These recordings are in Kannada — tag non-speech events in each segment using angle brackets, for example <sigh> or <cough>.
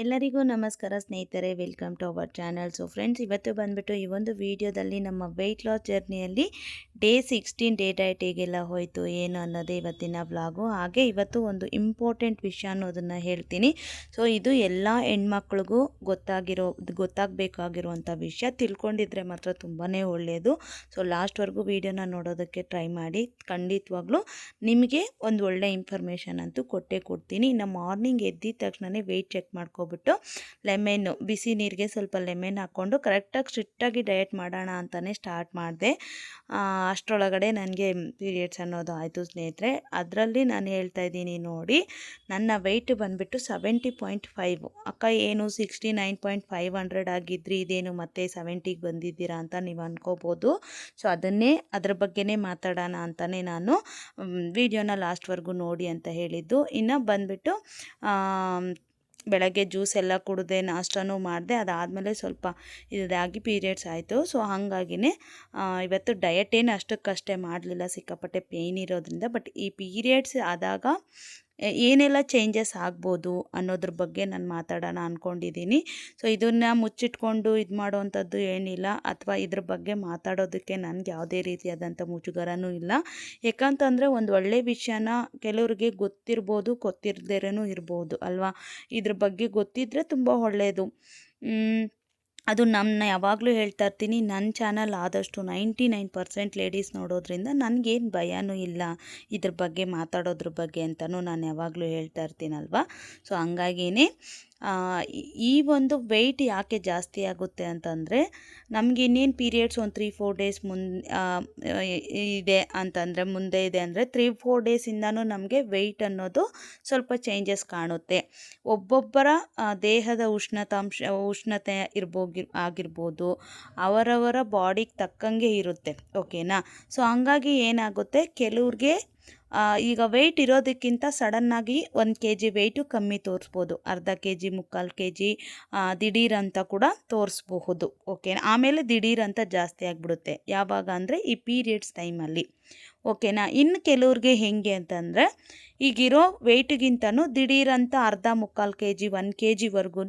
ಎಲ್ಲರಿಗೂ ನಮಸ್ಕಾರ ಸ್ನೇಹಿತರೆ welcome to our channel so friends ಇವತ್ತು ಬಂದ್ಬಿಟ್ಟು ಈ ಒಂದು ವಿಡಿಯೋದಲ್ಲಿ ನಮ್ಮ ವೆಯ್ಟ್ ಲಾಸ್ ಜರ್ನಿಯಲ್ಲಿ ಡೇ ಸಿಕ್ಸ್ಟೀನ್ ಡೇ ಡೈಟ್ ಹೇಗೆಲ್ಲ ಹೋಯಿತು, ಏನು ಅನ್ನೋದೇ ಇವತ್ತಿನ ಬ್ಲಾಗು ಹಾಗೆ ಇವತ್ತು ಒಂದು ಇಂಪಾರ್ಟೆಂಟ್ ವಿಷಯ ಅನ್ನೋದನ್ನು ಹೇಳ್ತೀನಿ. ಸೊ ಇದು ಎಲ್ಲ ಹೆಣ್ಮಕ್ಳಿಗೂ ಗೊತ್ತಾಗಿರೋ ಗೊತ್ತಾಗಬೇಕಾಗಿರುವಂಥ ವಿಷಯ. ತಿಳ್ಕೊಂಡಿದ್ರೆ ಮಾತ್ರ ತುಂಬಾ ಒಳ್ಳೆಯದು ಸೊ ಲಾಸ್ಟ್ವರೆಗೂ ವಿಡಿಯೋನ ನೋಡೋದಕ್ಕೆ ಟ್ರೈ ಮಾಡಿ. ಖಂಡಿತವಾಗ್ಲೂ ನಿಮಗೆ ಒಂದು ಒಳ್ಳೆ ಇನ್ಫಾರ್ಮೇಷನ್ ಅಂತೂ ಕೊಟ್ಟೇ ಕೊಡ್ತೀನಿ. ಇನ್ನು ಮಾರ್ನಿಂಗ್ ಎದ್ದಿದ ತಕ್ಷಣವೇ ವೆಯ್ಟ್ ಚೆಕ್ ಮಾಡ್ಕೊಬಿಟ್ಟು ಲೆಮೆನ್ನು, ಬಿಸಿ ನೀರಿಗೆ ಸ್ವಲ್ಪ ಲೆಮೆನ್ ಹಾಕ್ಕೊಂಡು ಕರೆಕ್ಟಾಗಿ ಸ್ಟ್ರಿಕ್ಟಾಗಿ ಡಯಟ್ ಮಾಡೋಣ ಅಂತಲೇ ಸ್ಟಾರ್ಟ್ ಮಾಡಿದೆ. ಅಷ್ಟರೊಳಗಡೆ ನನಗೆ ಪೀರಿಯಡ್ಸ್ ಅನ್ನೋದು ಆಯಿತು ಸ್ನೇಹಿತರೆ. ಅದರಲ್ಲಿ ನಾನು ಹೇಳ್ತಾ ಇದ್ದೀನಿ ನೋಡಿ, ನನ್ನ ವೆಯ್ಟ್ ಬಂದುಬಿಟ್ಟು ಸೆವೆಂಟಿ ಪಾಯಿಂಟ್ ಫೈವ್ ಅಕ್ಕ ಏನು sixty nine point five hundred ಆಗಿದ್ರಿ, ಇದೇನು ಮತ್ತೆ ಸೆವೆಂಟಿಗೆ ಬಂದಿದ್ದೀರಾ ಅಂತ ನೀವು ಅಂದ್ಕೋಬೋದು ಸೊ ಅದನ್ನೇ, ಅದ್ರ ಬಗ್ಗೆನೇ ಮಾತಾಡೋಣ ಅಂತಲೇ ನಾನು ವಿಡಿಯೋನ ಲಾಸ್ಟ್ವರೆಗೂ ನೋಡಿ ಅಂತ ಹೇಳಿದ್ದು. ಇನ್ನು ಬಂದುಬಿಟ್ಟು ಬೆಳಗ್ಗೆ ಜ್ಯೂಸ್ ಎಲ್ಲ ಕುಡಿದೆ ನಾಷ್ಟನೂ ಮಾಡಿದೆ, ಅದಾದಮೇಲೆ ಸ್ವಲ್ಪ ಇದಾಗಿ ಪೀರಿಯಡ್ಸ್ ಆಯಿತು. ಸೊ, ಹಾಗಾಗಿನೇ ಇವತ್ತು ಡಯಟ್ ಏನು ಅಷ್ಟಕ್ಕಷ್ಟೇ ಮಾಡಲಿಲ್ಲ. ಸಿಕ್ಕಾಪಟ್ಟೆ ಪೇಯ್ನ್ ಇರೋದ್ರಿಂದ ಬಟ್ ಈ ಪೀರಿಯಡ್ಸ್ ಆದಾಗ ಏನೆಲ್ಲ ಚೇಂಜಸ್ ಆಗ್ಬೋದು ಅನ್ನೋದ್ರ ಬಗ್ಗೆ ನಾನು ಮಾತಾಡೋಣ ಅಂದ್ಕೊಂಡಿದ್ದೀನಿ ಸೊ ಇದನ್ನು ಮುಚ್ಚಿಟ್ಕೊಂಡು ಇದು ಮಾಡೋವಂಥದ್ದು ಏನಿಲ್ಲ. ಅಥವಾ ಇದ್ರ ಬಗ್ಗೆ ಮಾತಾಡೋದಕ್ಕೆ ನನಗೆ ಯಾವುದೇ ರೀತಿಯಾದಂಥ ಮುಜುಗರನೂ ಇಲ್ಲ. ಯಾಕಂತಂದರೆ ಒಂದು ಒಳ್ಳೆ ವಿಷಯನ ಕೆಲವರಿಗೆ ಗೊತ್ತಿರ್ಬೋದು ಗೊತ್ತಿರದೇನೂ ಇರ್ಬೋದು, ಅಲ್ವಾ? ಇದ್ರ ಬಗ್ಗೆ ಗೊತ್ತಿದ್ದರೆ ತುಂಬ ಒಳ್ಳೆಯದು ಅದು ನಮ್ಮನ್ನ ಯಾವಾಗಲೂ ಹೇಳ್ತಾ ಇರ್ತೀನಿ ನನ್ನ ಚಾನಲ್ ಆದಷ್ಟು ನೈಂಟಿ ನೈನ್ ಪರ್ಸೆಂಟ್ ಲೇಡೀಸ್ ನೋಡೋದ್ರಿಂದ ನನಗೇನು ಭಯನೂ ಇಲ್ಲ ಇದ್ರ ಬಗ್ಗೆ ಮಾತಾಡೋದ್ರ ಬಗ್ಗೆ ಅಂತಲೂ ನಾನು ಯಾವಾಗಲೂ ಹೇಳ್ತಾ ಇರ್ತೀನಲ್ವ? ಸೊ ಹಂಗಾಗಿಯೇ ಈ ಒಂದು ವೆಯ್ಟ್ ಯಾಕೆ ಜಾಸ್ತಿ ಆಗುತ್ತೆ ಅಂತಂದರೆ, ನಮ್ಗೆ ಇನ್ನೇನು ಪೀರಿಯಡ್ಸ್ ಒಂದು ತ್ರೀ ಫೋರ್ ಡೇಸ್ ಮುಂದೆ ಇದೆ ಅಂತಂದರೆ, ಮುಂದೆ ಇದೆ ಅಂದರೆ ತ್ರೀ ಫೋರ್ ಡೇಸಿಂದನೂ ನಮಗೆ ವೆಯ್ಟ್ ಅನ್ನೋದು ಸ್ವಲ್ಪ ಚೇಂಜಸ್ ಕಾಣುತ್ತೆ. ಒಬ್ಬೊಬ್ಬರ ದೇಹದ ಉಷ್ಣತಾಂಶ, ಉಷ್ಣತೆ ಇರ್ಬೋಗಿ, ಆಗಿರ್ಬೋದು, ಅವರವರ ಬಾಡಿಗೆ ತಕ್ಕಂಗೆ ಇರುತ್ತೆ ಓಕೆನಾ ಸೊ ಹಂಗಾಗಿ ಏನಾಗುತ್ತೆ? ಕೆಲವ್ರಿಗೆ ಈಗ ವೆಯ್ಟ್ ಇರೋದಕ್ಕಿಂತ ಸಡನ್ನಾಗಿ ಒಂದು ಕೆ ಜಿ ವೆಯ್ಟು ಕಮ್ಮಿ ತೋರಿಸ್ಬೋದು. ಅರ್ಧ ಕೆ ಜಿ ಮುಕ್ಕಾಲು ಕೆ ಜಿ ದಿಢೀರ್ ಅಂತ ಕೂಡ ತೋರಿಸ್ಬಹುದು. ಓಕೆ ಆಮೇಲೆ ದಿಢೀರಂತ ಜಾಸ್ತಿ ಆಗಿಬಿಡುತ್ತೆ. ಯಾವಾಗ ಅಂದರೆ ಈ ಪೀರಿಯಡ್ಸ್ ಟೈಮಲ್ಲಿ ಓಕೆನಾ ಇನ್ನು ಕೆಲವ್ರಿಗೆ ಹೆಂಗೆ ಅಂತಂದರೆ, ಈಗಿರೋ ವೆಯ್ಟ್ಗಿಂತನೂ ದಿಢೀರಂತ ಅರ್ಧ, ಮುಕ್ಕಾಲು ಕೆ ಜಿ ಒನ್ ಕೆ ಜಿವರೆಗೂ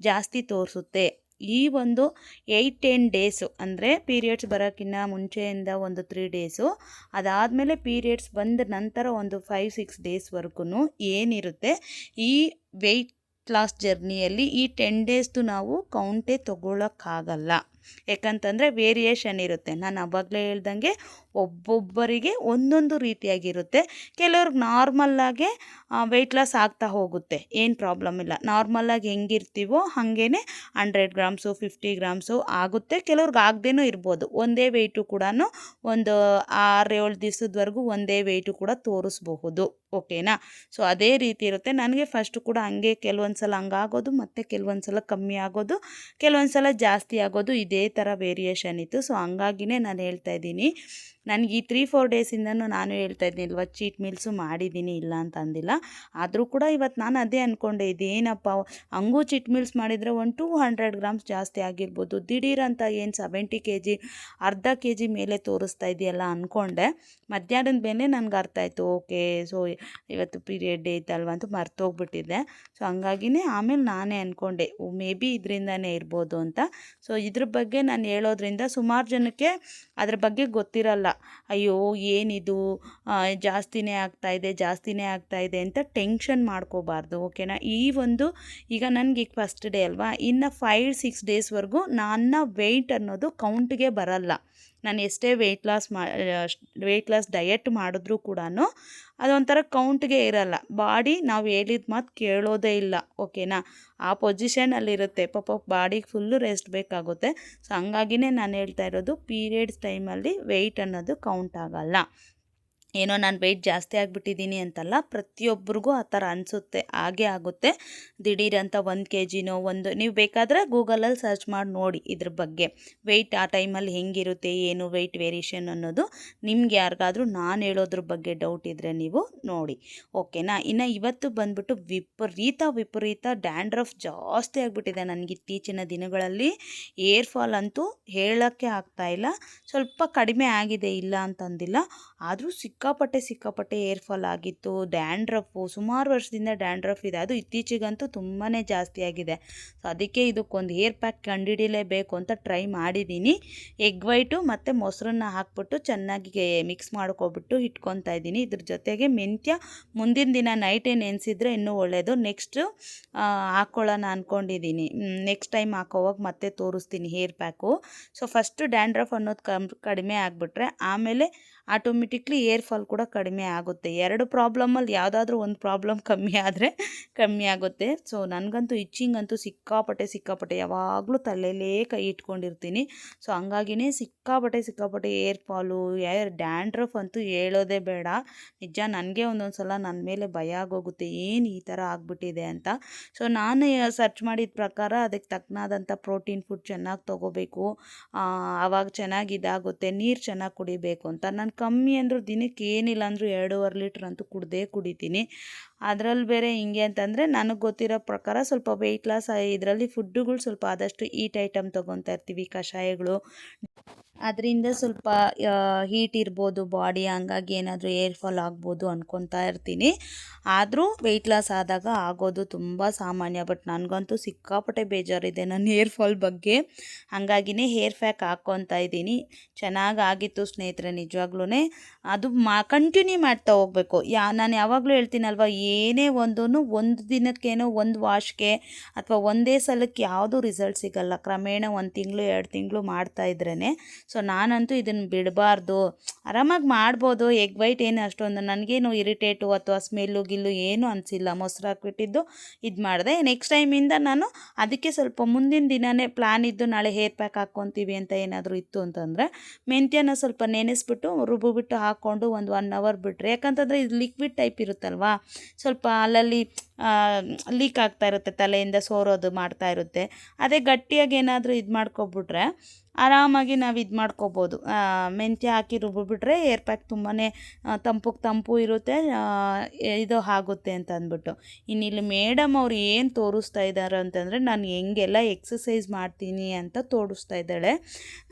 ಜಾಸ್ತಿ ತೋರಿಸುತ್ತೆ. ಈ ಒಂದು ಏಯ್ಟ್ ಟೆನ್ ಡೇಸು ಅಂದರೆ ಪೀರಿಯಡ್ಸ್ ಬರೋಕ್ಕಿಂತ ಮುಂಚೆಯಿಂದ ಒಂದು ತ್ರೀ ಡೇಸು ಅದಾದಮೇಲೆ ಪೀರಿಯಡ್ಸ್ ಬಂದ ನಂತರ ಒಂದು ಫೈವ್ ಸಿಕ್ಸ್ ಡೇಸ್ವರೆಗೂ ಏನಿರುತ್ತೆ? ಈ ವೆಯ್ಟ್ ಲಾಸ್ ಜರ್ನಿಯಲ್ಲಿ ಈ ಟೆನ್ ಡೇಸ್ದು ನಾವು ಕೌಂಟೇ ತೊಗೊಳಕ್ಕಾಗಲ್ಲ. ಯಾಕಂತಂದರೆ ವೇರಿಯೇಷನ್ ಇರುತ್ತೆ. ನಾನು ಅವಾಗಲೇ ಹೇಳ್ದಂಗೆ ಒಬ್ಬೊಬ್ಬರಿಗೆ ಒಂದೊಂದು ರೀತಿಯಾಗಿರುತ್ತೆ. ಕೆಲವ್ರಿಗೆ ನಾರ್ಮಲ್ಲಾಗೆ ವೆಯ್ಟ್ ಲಾಸ್ ಆಗ್ತಾ ಹೋಗುತ್ತೆ. ಏನು ಪ್ರಾಬ್ಲಮ್ ಇಲ್ಲ. ನಾರ್ಮಲಾಗಿ ಹೆಂಗಿರ್ತೀವೋ ಹಾಗೇ ಹಂಡ್ರೆಡ್ ಗ್ರಾಮ್ಸು ಫಿಫ್ಟಿ ಗ್ರಾಮ್ಸು ಆಗುತ್ತೆ. ಕೆಲವ್ರಿಗೆ ಆಗದೇನೂ ಇರ್ಬೋದು. ಒಂದೇ ವೆಯ್ಟು ಕೂಡ ಒಂದು ಆರು ಏಳು ದಿವಸದವರೆಗೂ ಒಂದೇ ವೆಯ್ಟು ಕೂಡ ತೋರಿಸ್ಬಹುದು. ಓಕೆನಾ? ಸೊ ಅದೇ ರೀತಿ ಇರುತ್ತೆ. ನನಗೆ ಫಸ್ಟು ಕೂಡ ಹಂಗೆ ಕೆಲವೊಂದು ಸಲ ಹಂಗಾಗೋದು, ಮತ್ತು ಕೆಲವೊಂದು ಸಲ ಕಮ್ಮಿ ಆಗೋದು ಕೆಲವೊಂದು ಸಲ ಜಾಸ್ತಿ ಆಗೋದು ಇದೇ ಥರ ವೇರಿಯೇಷನ್ ಇತ್ತು. ಸೊ ಹಂಗಾಗಿನೇ ನಾನು ಹೇಳ್ತಾ ಇದ್ದೀನಿ. ನನಗೆ ಈ ತ್ರೀ ಫೋರ್ ಡೇಸಿಂದನೂ ನಾನು ಹೇಳ್ತಾ ಇದ್ದೀನಿ, ಇಲ್ವ ಚೀಟ್ ಮೀಲ್ಸು ಮಾಡಿದ್ದೀನಿ, ಇಲ್ಲ ಅಂತ ಅಂದಿಲ್ಲ ಆದರೂ ಕೂಡ ಇವತ್ತು ನಾನು ಅದೇ ಅಂದ್ಕೊಂಡೆ ಇದೇನಪ್ಪ, ಹಂಗೂ ಚೀಟ್ ಮೀಲ್ಸ್ ಮಾಡಿದರೆ ಒಂದು ಟೂ ಹಂಡ್ರೆಡ್ ಗ್ರಾಮ್ಸ್ ಜಾಸ್ತಿ ಆಗಿರ್ಬೋದು. ದಿಢೀರಂತ ಏನು ಸೆವೆಂಟಿ ಕೆ ಜಿ ಅರ್ಧ ಕೆ ಜಿ ಮೇಲೆ ತೋರಿಸ್ತಾ ಇದೆಯಲ್ಲ ಅಂದ್ಕೊಂಡೆ ಮಧ್ಯಾಹ್ನದ ಮೇಲೆ ನನಗೆ ಅರ್ಥ ಆಯಿತು, ಓಕೆ ಸೊ ಇವತ್ತು ಪೀರಿಯಡ್ ಡೇ ಇತ್ತಲ್ವ ಅಂತ ಮರ್ತೋಗ್ಬಿಟ್ಟಿದ್ದೆ. ಸೊ ಹಂಗಾಗಿನೇ ಆಮೇಲೆ ನಾನೇ ಅಂದ್ಕೊಂಡೆ ಮೇ ಬಿ ಇದರಿಂದನೇ ಇರ್ಬೋದು ಅಂತ. ಸೊ ಇದ್ರ ಬಗ್ಗೆ ನಾನು ಹೇಳೋದ್ರಿಂದ ಸುಮಾರು ಜನಕ್ಕೆ ಅದ್ರ ಬಗ್ಗೆ ಗೊತ್ತಿರಲ್ಲ. ಅಯ್ಯೋ, ಏನಿದು? ಜಾಸ್ತಿನೇ ಆಗ್ತಾಯಿದೆ ಜಾಸ್ತಿನೇ ಆಗ್ತಾಯಿದೆ ಅಂತ ಟೆನ್ಷನ್ ಮಾಡ್ಕೋಬಾರ್ದು ಓಕೆನಾ ಈ ಒಂದು, ಈಗ ನನಗೆ ಈಗ ಫಸ್ಟ್ ಡೇ ಅಲ್ವಾ? ಇನ್ನು ಫೈವ್ ಸಿಕ್ಸ್ ಡೇಸ್ವರೆಗೂ ನನ್ನ ವೆಯ್ಟ್ ಅನ್ನೋದು ಕೌಂಟ್ಗೆ ಬರಲ್ಲ. ನಾನು ಎಷ್ಟೇ ವೆಯ್ಟ್ ಲಾಸ್ ಮಾ ವೆಯ್ಟ್ ಲಾಸ್ ಡಯೆಟ್ ಮಾಡಿದ್ರೂ ಕೂಡ ಅದೊಂಥರ ಕೌಂಟ್ಗೆ ಇರಲ್ಲ. ಬಾಡಿ ನಾವು ಹೇಳಿದ ಮಾತು ಕೇಳೋದೇ ಇಲ್ಲ ಓಕೆನಾ ಆ ಪೊಸಿಷನಲ್ಲಿರುತ್ತೆ ಪಾಪ ಬಾಡಿಗೆ ಫುಲ್ಲು ರೆಸ್ಟ್ ಬೇಕಾಗುತ್ತೆ. ಸೊ ಹಂಗಾಗಿನೇ ನಾನು ಹೇಳ್ತಾ ಇರೋದು ಪೀರಿಯಡ್ಸ್ ಟೈಮಲ್ಲಿ ವೆಯ್ಟ್ ಅನ್ನೋದು ಕೌಂಟ್ ಆಗಲ್ಲ. ಏನೋ ನಾನು ವೆಯ್ಟ್ ಜಾಸ್ತಿ ಆಗಿಬಿಟ್ಟಿದ್ದೀನಿ ಅಂತಲ್ಲ ಪ್ರತಿಯೊಬ್ಬರಿಗೂ ಆ ಥರ ಅನಿಸುತ್ತೆ, ಹಾಗೆ ಆಗುತ್ತೆ. ದಿಢೀರಂತ ಒಂದು ಕೆ ಜಿನೋ ಒಂದು, ನೀವು ಬೇಕಾದರೆ ಗೂಗಲಲ್ಲಿ ಸರ್ಚ್ ಮಾಡಿ ನೋಡಿ ಇದ್ರ ಬಗ್ಗೆ. ವೆಯ್ಟ್ ಆ ಟೈಮಲ್ಲಿ ಹೆಂಗಿರುತ್ತೆ, ಏನು ವೆಯ್ಟ್ ವೇರಿಯೇಷನ್ ಅನ್ನೋದು ನಿಮ್ಗೆ ಯಾರಿಗಾದರೂ ನಾನು ಹೇಳೋದ್ರ ಬಗ್ಗೆ ಡೌಟ್ ಇದ್ದರೆ ನೀವು ನೋಡಿ ಓಕೆನಾ ಇನ್ನು ಇವತ್ತು ಬಂದ್ಬಿಟ್ಟು ವಿಪರೀತ ವಿಪರೀತ ಡ್ಯಾಂಡ್ರಫ್ ಜಾಸ್ತಿ ಆಗಿಬಿಟ್ಟಿದೆ ನನಗೆ ಇತ್ತೀಚಿನ ದಿನಗಳಲ್ಲಿ. ಏರ್ ಫಾಲ್ ಅಂತೂ ಹೇಳೋಕ್ಕೆ ಆಗ್ತಾಯಿಲ್ಲ ಸ್ವಲ್ಪ ಕಡಿಮೆ ಆಗಿದೆ ಇಲ್ಲ ಅಂತಂದಿಲ್ಲ, ಆದರೂ ಸಿಕ್ಕ ಸಿಕ್ಕಾಪಟ್ಟೆ ಸಿಕ್ಕಾಪಟ್ಟೆ ಏರ್ ಫಾಲ್ ಆಗಿತ್ತು, ಡ್ಯಾಂಡ್ರಫು, ಸುಮಾರು ವರ್ಷದಿಂದ ಡ್ಯಾಂಡ್ರಫ್ ಇದೆ. ಅದು ಇತ್ತೀಚೆಗಂತೂ ತುಂಬಾ ಜಾಸ್ತಿ ಆಗಿದೆ. ಸೊ ಅದಕ್ಕೆ ಇದಕ್ಕೊಂದು ಏರ್ ಪ್ಯಾಕ್ ಕಂಡುಹಿಡಿಲೇಬೇಕು ಅಂತ ಟ್ರೈ ಮಾಡಿದ್ದೀನಿ. ಎಗ್ ವೈಟು ಮತ್ತು ಮೊಸರನ್ನ ಹಾಕ್ಬಿಟ್ಟು ಚೆನ್ನಾಗಿ ಮಿಕ್ಸ್ ಮಾಡ್ಕೊಬಿಟ್ಟು ಇಟ್ಕೊತಾ ಇದ್ದೀನಿ. ಇದ್ರ ಜೊತೆಗೆ ಮೆಂತ್ಯ, ಮುಂದಿನ ದಿನ ನೈಟೇ ನೆನೆಸಿದ್ರೆ ಇನ್ನೂ ಒಳ್ಳೆಯದು ನೆಕ್ಸ್ಟು ಹಾಕ್ಕೊಳ್ಳೋಣ ಅಂದ್ಕೊಂಡಿದ್ದೀನಿ ನೆಕ್ಸ್ಟ್ ಟೈಮ್ ಹಾಕೋವಾಗ ಮತ್ತೆ ತೋರಿಸ್ತೀನಿ hair pack. So first dandruff ಅನ್ನೋದು ಕಮ್, ಕಡಿಮೆ ಆಗಿಬಿಟ್ರೆ ಆಮೇಲೆ ಆಟೋಮೆಟಿಕ್ಲಿ ಏರ್ ಫಾಲ್ ಕೂಡ ಕಡಿಮೆ ಆಗುತ್ತೆ. ಎರಡು ಪ್ರಾಬ್ಲಮಲ್ಲಿ ಯಾವುದಾದ್ರೂ ಒಂದು ಪ್ರಾಬ್ಲಮ್ ಕಮ್ಮಿ ಆದರೆ ಕಮ್ಮಿ ಆಗುತ್ತೆ. ಸೊ ನನಗಂತೂ ಇಚ್ಚಿಂಗ್ ಅಂತೂ ಸಿಕ್ಕಾಪಟ್ಟೆ ಸಿಕ್ಕಾಪಟ್ಟೆ ಯಾವಾಗಲೂ ತಲೆಯಲ್ಲೇ ಕೈ ಇಟ್ಕೊಂಡಿರ್ತೀನಿ. ಸೊ ಹಂಗಾಗಿನೇ ಸಿಕ್ಕಾಪಟ್ಟೆ ಸಿಕ್ಕಾಪಟ್ಟೆ ಏರ್ ಫಾಲು, ಏರ್ ಡ್ಯಾಂಡ್ರಫ್ ಅಂತೂ ಹೇಳೋದೇ ಬೇಡ. ನಿಜ ನನಗೆ ಒಂದೊಂದು ಸಲ ನನ್ನ ಮೇಲೆ ಭಯ ಆಗೋಗುತ್ತೆ. ಏನು ಈ ಥರ ಆಗಿಬಿಟ್ಟಿದೆ ಅಂತ. ಸೊ ನಾನು ಸರ್ಚ್ ಮಾಡಿದ ಪ್ರಕಾರ ಅದಕ್ಕೆ ತಕ್ಕನಾದಂಥ ಪ್ರೋಟೀನ್ ಫುಡ್ ಚೆನ್ನಾಗಿ ತೊಗೋಬೇಕು. ಆವಾಗ ಚೆನ್ನಾಗಿ ಇದಾಗುತ್ತೆ. ನೀರು ಚೆನ್ನಾಗಿ ಕುಡಿಬೇಕು ಅಂತ. ನಾನು ಕಮ್ಮಿ ಅಂದರೂ ದಿನಕ್ಕೆ ಏನಿಲ್ಲ ಅಂದರೂ ಎರಡೂವರೆ ಲೀಟ್ರ್ ಅಂತೂ ಕುಡ್ದೇ ಕುಡಿತೀನಿ. ಅದರಲ್ಲಿ ಬೇರೆ ಹಿಂಗೆ ಅಂತಂದರೆ ನನಗೆ ಗೊತ್ತಿರೋ ಪ್ರಕಾರ ಸ್ವಲ್ಪ ವೆಯ್ಟ್ ಲಾಸ್ ಇದರಲ್ಲಿ ಫುಡ್ಡುಗಳು ಸ್ವಲ್ಪ ಆದಷ್ಟು ಈಟ್ ಐಟಮ್ ತೊಗೊತಾ ಇರ್ತೀವಿ, ಕಷಾಯಗಳು. ಅದರಿಂದ ಸ್ವಲ್ಪ ಹೀಟ್ ಇರ್ಬೋದು ಬಾಡಿ ಹಂಗಾಗಿ ಏನಾದರೂ ಏರ್ ಫಾಲ್ ಆಗ್ಬೋದು ಅಂದ್ಕೊತಾ ಇರ್ತೀನಿ. ಆದರೂ ವೆಯ್ಟ್ ಲಾಸ್ ಆದಾಗ ಆಗೋದು ತುಂಬ ಸಾಮಾನ್ಯ ಬಟ್ ನನಗಂತೂ ಸಿಕ್ಕಾಪಟ್ಟೆ ಬೇಜಾರಿದೆ ನನ್ನ ಹೇರ್ ಫಾಲ್ ಬಗ್ಗೆ. ಹಾಗಾಗಿನೇ ಹೇರ್ ಫ್ಯಾಕ್ ಹಾಕ್ಕೊತಾ ಇದ್ದೀನಿ. ಚೆನ್ನಾಗಿ ಆಗಿತ್ತು ಸ್ನೇಹಿತರೆ ನಿಜವಾಗ್ಲೂ ಅದು ಮಾ ಕಂಟಿನ್ಯೂ ಮಾಡ್ತಾ ಹೋಗಬೇಕು. ಯಾ ನಾನು ಯಾವಾಗಲೂ ಹೇಳ್ತೀನಲ್ವ ಏನೇ ಒಂದೂ ಒಂದು ದಿನಕ್ಕೇನೋ ಒಂದು ವಾಶ್ಗೆ ಅಥವಾ ಒಂದೇ ಸಲಕ್ಕೆ ಯಾವುದೂ ರಿಸಲ್ಟ್ ಸಿಗಲ್ಲ. ಕ್ರಮೇಣ ಒಂದು ತಿಂಗಳು, ಎರಡು ತಿಂಗಳು ಮಾಡ್ತಾ ಇದ್ರೇ ಸೊ ನಾನಂತೂ ಇದನ್ನು ಬಿಡಬಾರ್ದು. ಆರಾಮಾಗಿ ಮಾಡ್ಬೋದು. ಎಗ್ ವೈಟ್ ಏನು ಅಷ್ಟೊಂದು ನನಗೇನು ಇರಿಟೇಟು ಅಥವಾ ಸ್ಮೆಲ್ಲು, ಗಿಲ್ಲು ಏನೂ ಅನಿಸಿಲ್ಲ. ಮೊಸರು ಹಾಕ್ಬಿಟ್ಟಿದ್ದು ಇದು ಮಾಡಿದೆ. ನೆಕ್ಸ್ಟ್ ಟೈಮಿಂದ ನಾನು ಅದಕ್ಕೆ ಸ್ವಲ್ಪ ಮುಂದಿನ ದಿನವೇ ಪ್ಲ್ಯಾನ್ ಇದ್ದು ನಾಳೆ ಹೇರ್ ಪ್ಯಾಕ್ ಹಾಕ್ಕೊತೀವಿ ಅಂತ ಏನಾದರೂ ಇತ್ತು ಅಂತಂದರೆ ಮೆಂತ್ಯನ ಸ್ವಲ್ಪ ನೆನೆಸ್ಬಿಟ್ಟು ರುಬ್ಬಿಬಿಟ್ಟು ಹಾಕ್ಕೊಂಡು ಒಂದು ಒನ್ ಅವರ್ ಬಿಟ್ಟರೆ ಯಾಕಂತಂದರೆ ಇದು ಲಿಕ್ವಿಡ್ ಟೈಪ್ ಇರುತ್ತಲ್ವಾ? ಸ್ವಲ್ಪ ಅಲ್ಲಲ್ಲಿ ಲೀಕ್ ಆಗ್ತಾ ಇರುತ್ತೆ ತಲೆಯಿಂದ ಸೋರೋದು ಮಾಡ್ತಾ ಇರುತ್ತೆ. ಅದೇ ಗಟ್ಟಿಯಾಗಿ ಏನಾದರೂ ಇದು ಮಾಡ್ಕೊಬಿಟ್ರೆ ಆರಾಮಾಗಿ ನಾವು ಇದು ಮಾಡ್ಕೋಬೋದು. ಮೆಂತ್ಯ ಹಾಕಿ ರುಬ್ಬಿಬಿಟ್ರೆ ಏರ್ ಪ್ಯಾಕ್ ತುಂಬಾ ತಂಪಗೆ ತಂಪು ಇರುತ್ತೆ ಇದು ಆಗುತ್ತೆ ಅಂತ ಅಂದ್ಬಿಟ್ಟು. ಇನ್ನಿಲ್ಲಿ ಮೇಡಮ್ ಅವ್ರು ಏನು ತೋರಿಸ್ತಾ ಇದ್ದಾರೆ ಅಂತಂದರೆ ನಾನು ಹೆಂಗೆಲ್ಲ ಎಕ್ಸಸೈಸ್ ಮಾಡ್ತೀನಿ ಅಂತ ತೋರಿಸ್ತಾ ಇದ್ದಾಳೆ.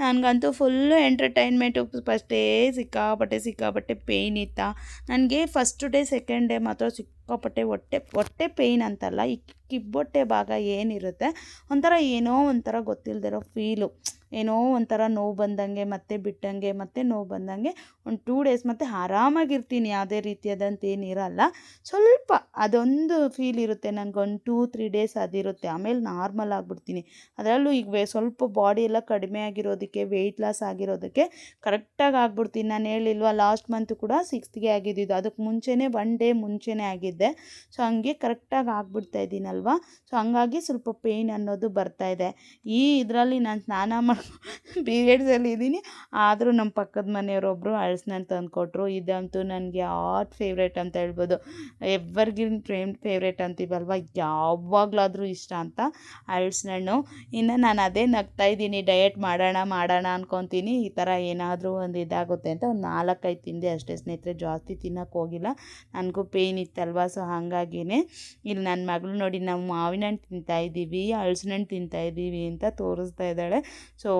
ನನಗಂತೂ ಫುಲ್ಲು ಎಂಟರ್ಟೈನ್ಮೆಂಟು ಫಸ್ಟೇ ಸಿಕ್ಕಾಪಟ್ಟೆ ಸಿಕ್ಕಾಪಟ್ಟೆ ಪೇಯ್ನ್ ಇತ್ತಾ. ನನಗೆ ಫಸ್ಟ್ ಡೇ ಸೆಕೆಂಡ್ ಡೇ ಮಾತ್ರ ಸಿಕ್ಕಾಪಟ್ಟೆ ಹೊಟ್ಟೆ ಹೊಟ್ಟೆ ಪೇಯ್ನ್ ಅಂತಲ್ಲ, ಈ ಕಿಬ್ಬೊಟ್ಟೆ ಭಾಗ ಏನಿರುತ್ತೆ, ಒಂಥರ ಏನೋ ಒಂಥರ ಗೊತ್ತಿಲ್ಲದಿರೋ ಫೀಲು ಏನೋ ಒಂಥರ ನೋವು ಬಂದಂಗೆ, ಮತ್ತೆ ಬಿಟ್ಟಂಗೆ, ಮತ್ತೆ ನೋವು ಬಂದಂಗೆ, ಒಂದು ಟೂ ಡೇಸ್ ಮತ್ತೆ ಆರಾಮಾಗಿರ್ತೀನಿ, ಯಾವುದೇ ರೀತಿಯಾದಂಥ ಏನಿರಲ್ಲ. ಸ್ವಲ್ಪ ಅದೊಂದು ಫೀಲ್ ಇರುತ್ತೆ ನನಗೆ ಒಂದು ಟೂ ತ್ರೀ ಡೇಸ್ ಅದಿರುತ್ತೆ. ಆಮೇಲೆ ನಾರ್ಮಲ್ ಆಗಿಬಿಡ್ತೀನಿ. ಅದರಲ್ಲೂ ಈಗ ಸ್ವಲ್ಪ ಬಾಡಿ ಎಲ್ಲ ಕಡಿಮೆ ಆಗಿರೋದಕ್ಕೆ ವೆಯ್ಟ್ ಲಾಸ್ ಆಗಿರೋದಕ್ಕೆ ಕರೆಕ್ಟಾಗಿ ಆಗ್ಬಿಡ್ತೀನಿ. ನಾನು ಹೇಳಿಲ್ವಾ ಲಾಸ್ಟ್ ಮಂತ್ ಕೂಡ ಸಿಕ್ಸ್ತ್ಗೆ ಆಗಿದ್ದಿದ್ದು ಅದಕ್ಕೆ ಮುಂಚೆನೇ ಒನ್ ಡೇ ಮುಂಚೆನೇ ಆಗಿದ್ದೆ ಸೊ ಹಂಗೆ ಕರೆಕ್ಟಾಗಿ ಆಗ್ಬಿಡ್ತಾ ಇದ್ದೀನಲ್ವ ಸೊ ಹಂಗಾಗಿ ಸ್ವಲ್ಪ ಪೇಯ್ನ್ ಅನ್ನೋದು ಬರ್ತಾ ಇದೆ. ಈ ಇದರಲ್ಲಿ ನಾನು ಸ್ನಾನ <laughs> ಮಾಡಿ ಪೀರಿಯಡ್ಸಲ್ಲಿ ಇದ್ದೀನಿ ಆದರೂ ನಮ್ಮ ಪಕ್ಕದ ಮನೆಯವರೊಬ್ಬರು ಅಳಸನ ತಂದುಕೊಟ್ರು. ಇದಂತೂ ನನಗೆ ಹಾಟ್ ಫೇವ್ರೇಟ್ ಅಂತ ಹೇಳ್ಬೋದು. ಎವರ್ಗಿನ್ ಫ್ರೇಮ್ ಫೇವ್ರೇಟ್ ಅಂತೀವಲ್ವ? ಯಾವಾಗಲಾದರೂ ಇಷ್ಟ ಅಂತ ಅಳಸನಣ್ಣು. ಇನ್ನು ನಾನು ಅದೇ ನಗ್ತಾ ಇದ್ದೀನಿ ಡಯಟ್ ಮಾಡೋಣ ಮಾಡೋಣ ಅನ್ಕೊತೀನಿ. ಈ ಥರ ಏನಾದರೂ ಒಂದು ಇದಾಗುತ್ತೆ ಅಂತ ಒಂದು ನಾಲ್ಕೈದು ತಿಂದೆ ಅಷ್ಟೇ ಸ್ನೇಹಿತರೆ. ಜಾಸ್ತಿ ತಿನ್ನೋಕ್ಕೆ ಹೋಗಿಲ್ಲ. ನನಗೂ ಪೇಯ್ನ್ ಇತ್ತಲ್ವ? ಸೊ ಹಾಗಾಗಿನೇ ಇಲ್ಲಿ ನನ್ನ ಮಗಳು ನೋಡಿ ನಾವು ಮಾವಿನ ಹಣ್ಣು ತಿಂತಾಯಿದ್ದೀವಿ ಹಣ್ಣು ತಿಂತಾಯಿದ್ದೀವಿ ಅಂತ ತೋರಿಸ್ತಾ ಇದ್ದಾಳೆ. ಸೊ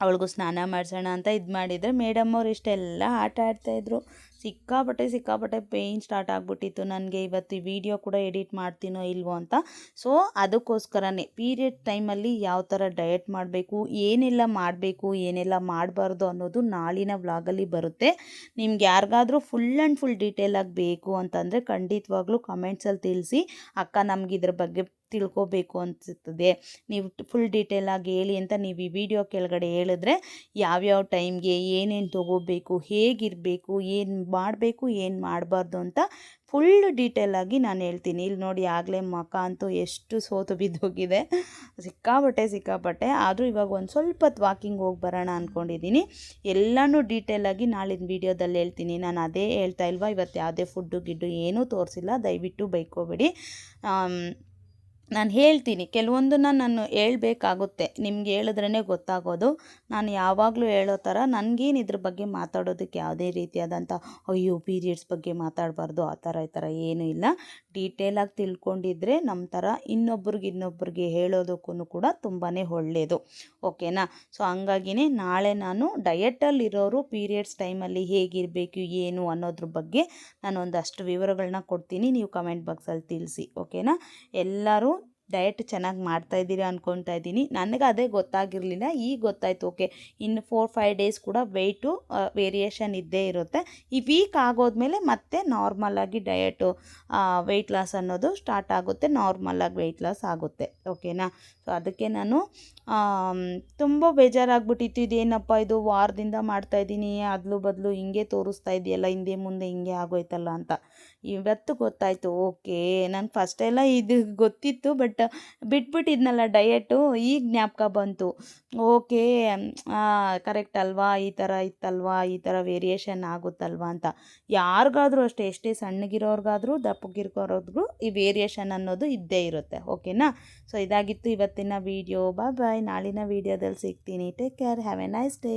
ಅವಳಿಗೂ ಸ್ನಾನ ಮಾಡಿಸೋಣ ಅಂತ ಇದು ಮಾಡಿದರೆ. ಮೇಡಮ್ ಅವ್ರು ಇಷ್ಟೆಲ್ಲ ಆಟ ಆಡ್ತಾಯಿದ್ರು ಸಿಕ್ಕಾಪಟ್ಟೆ ಸಿಕ್ಕಾಪಟ್ಟೆ ಪೇಯ್ನ್ ಸ್ಟಾರ್ಟ್ ಆಗಿಬಿಟ್ಟಿತ್ತು. ನನಗೆ ಇವತ್ತು ಈ ವಿಡಿಯೋ ಕೂಡ ಎಡಿಟ್ ಮಾಡ್ತೀನೋ ಇಲ್ವೋ ಅಂತ. ಸೊ ಅದಕ್ಕೋಸ್ಕರನೇ ಪೀರಿಯಡ್ ಟೈಮಲ್ಲಿ ಯಾವ ಥರ ಡಯಟ್ ಮಾಡಬೇಕು, ಏನೆಲ್ಲ ಮಾಡಬೇಕು, ಏನೆಲ್ಲ ಮಾಡಬಾರ್ದು ಅನ್ನೋದು ನಾಳಿನ ವ್ಲಾಗಲ್ಲಿ ಬರುತ್ತೆ. ನಿಮ್ಗೆ ಯಾರಿಗಾದರೂ ಫುಲ್ ಆ್ಯಂಡ್ ಫುಲ್ ಡೀಟೇಲಾಗಿ ಬೇಕು ಅಂತಂದರೆ ಖಂಡಿತವಾಗ್ಲೂ ಕಮೆಂಟ್ಸಲ್ಲಿ ತಿಳಿಸಿ. ಅಕ್ಕ ನಮಗಿದ್ರ ಬಗ್ಗೆ ತಿಳ್ಕೊಬೇಕು ಅನಿಸುತ್ತದೆ. ನೀವು ಫುಲ್ ಡೀಟೇಲಾಗಿ ಹೇಳಿ ಅಂತ ನೀವು ಈ ವಿಡಿಯೋ ಕೆಳಗಡೆ ಹೇಳಿದ್ರೆ ಯಾವ್ಯಾವ ಟೈಮ್ಗೆ ಏನೇನು ತೊಗೋಬೇಕು, ಹೇಗಿರಬೇಕು, ಏನು ಮಾಡಬೇಕು, ಏನು ಮಾಡಬಾರ್ದು ಅಂತ ಫುಲ್ ಡೀಟೇಲಾಗಿ ನಾನು ಹೇಳ್ತೀನಿ. ಇಲ್ಲಿ ನೋಡಿ ಆಗಲೇ ಮಖ ಅಂತೂ ಎಷ್ಟು ಸೋತು ಬಿದ್ದೋಗಿದೆ. ಸಿಕ್ಕಾಪಟ್ಟೆ ಸಿಕ್ಕಾಪಟ್ಟೆ. ಆದರೂ ಇವಾಗ ಒಂದು ಸ್ವಲ್ಪ ವಾಕಿಂಗ್ ಹೋಗಿ ಬರೋಣ ಅಂದ್ಕೊಂಡಿದ್ದೀನಿ ಎಲ್ಲನೂ ಡೀಟೇಲಾಗಿ ನಾಳಿನ ವೀಡಿಯೋದಲ್ಲಿ ಹೇಳ್ತೀನಿ. ನಾನು ಅದೇ ಹೇಳ್ತಾ ಇಲ್ವಾ? ಇವತ್ತು ಯಾವುದೇ ಫುಡ್ಡು ಗಿಡ್ಡು ಏನೂ ತೋರಿಸಿಲ್ಲ. ದಯವಿಟ್ಟು ಬೈಕೋಬೇಡಿ. ನಾನು ಹೇಳ್ತೀನಿ ಕೆಲವೊಂದನ್ನು ನಾನು ಹೇಳಬೇಕಾಗುತ್ತೆ. ನಿಮ್ಗೆ ಹೇಳಿದ್ರೇ ಗೊತ್ತಾಗೋದು. ನಾನು ಯಾವಾಗಲೂ ಹೇಳೋ ಥರ ನನಗೇನು ಇದ್ರ ಬಗ್ಗೆ ಮಾತಾಡೋದಕ್ಕೆ ಯಾವುದೇ ರೀತಿಯಾದಂಥ, ಅಯ್ಯೋ ಪೀರಿಯಡ್ಸ್ ಬಗ್ಗೆ ಮಾತಾಡಬಾರ್ದು, ಆ ಥರ, ಈ ಥರ ಏನೂ ಇಲ್ಲ. ಡೀಟೇಲಾಗಿ ತಿಳ್ಕೊಂಡಿದ್ರೆ ನಮ್ಮ ಥರ ಇನ್ನೊಬ್ರಿಗೆ ಇನ್ನೊಬ್ರಿಗೆ ಹೇಳೋದಕ್ಕೂ ಕೂಡ ತುಂಬಾ ಒಳ್ಳೆಯದು ಓಕೆನಾ? ಸೊ, ಹಂಗಾಗಿನೇ ನಾಳೆ ನಾನು ಡಯಟಲ್ಲಿರೋರು ಪೀರಿಯಡ್ಸ್ ಟೈಮಲ್ಲಿ ಹೇಗಿರಬೇಕು, ಏನು ಅನ್ನೋದ್ರ ಬಗ್ಗೆ ನಾನು ಒಂದಷ್ಟು ವಿವರಗಳನ್ನ ಕೊಡ್ತೀನಿ. ನೀವು ಕಮೆಂಟ್ ಬಾಕ್ಸಲ್ಲಿ ತಿಳಿಸಿ. ಓಕೆನಾ? ಎಲ್ಲರೂ ಡಯಟ್ ಚೆನ್ನಾಗಿ ಮಾಡ್ತಾ ಇದ್ದೀರಿ ಅಂದ್ಕೊತಾ ಇದ್ದೀನಿ. ನನಗೆ ಅದೇ ಗೊತ್ತಾಗಿರಲಿಲ್ಲ, ಈಗ ಗೊತ್ತಾಯ್ತು. ಓಕೆ, ಇನ್ನು ಫೋರ್ ಫೈವ್ ಡೇಸ್ ಕೂಡ ವೆಯ್ಟು ವೇರಿಯೇಷನ್ ಇದ್ದೇ ಇರುತ್ತೆ. ಈ ವೀಕ್ ಆಗೋದ್ಮೇಲೆ ಮತ್ತೆ ನಾರ್ಮಲಾಗಿ ಡಯಟು ವೆಯ್ಟ್ ಲಾಸ್ ಅನ್ನೋದು ಸ್ಟಾರ್ಟ್ ಆಗುತ್ತೆ. ನಾರ್ಮಲಾಗಿ ವೆಯ್ಟ್ ಲಾಸ್ ಆಗುತ್ತೆ. ಓಕೆನಾ ಸೊ ಅದಕ್ಕೆ ನಾನು ತುಂಬ ಬೇಜಾರಾಗ್ಬಿಟ್ಟಿತ್ತು. ಇದೇನಪ್ಪ ಇದು ವಾರದಿಂದ ಮಾಡ್ತಾಯಿದ್ದೀನಿ ಅದಲು ಬದಲು ಹಿಂಗೆ ತೋರಿಸ್ತಾ ಇದೆಯಲ್ಲ, ಹಿಂದೆ ಮುಂದೆ ಹಿಂಗೆ ಆಗೋಯ್ತಲ್ಲ ಅಂತ. ಇವತ್ತು ಗೊತ್ತಾಯಿತು, ಓಕೆ. ನಾನು ಫಸ್ಟ್ ಎಲ್ಲ ಇದು ಗೊತ್ತಿತ್ತು ಬಟ್ ಬಿಟ್ಬಿಟ್ಟಿದ್ನಲ್ಲ ಡಯೆಟು ಈಗ ಜ್ಞಾಪಕ ಬಂತು. ಓಕೆ ಕರೆಕ್ಟ್ ಅಲ್ವಾ? ಈ ಥರ ಇತ್ತಲ್ವಾ? ಈ ಥರ ವೇರಿಯೇಷನ್ ಆಗುತ್ತಲ್ವಾ ಅಂತ. ಯಾರಿಗಾದ್ರೂ ಅಷ್ಟೇ, ಎಷ್ಟೇ ಸಣ್ಣಗಿರೋರ್ಗಾದ್ರೂ ದಪ್ಪಗಿರೋರ್ಗೂ ಈ ವೇರಿಯೇಷನ್ ಅನ್ನೋದು ಇದ್ದೇ ಇರುತ್ತೆ, ಓಕೆನಾ? ಸೊ ಇದಾಗಿತ್ತು ಇವತ್ತಿನ ವೀಡಿಯೋ ಬಾಯ್ ಬಾಯ್ ನಾಳಿನ ವೀಡಿಯೋದಲ್ಲಿ ಸಿಗ್ತೀನಿ. Take care have a nice day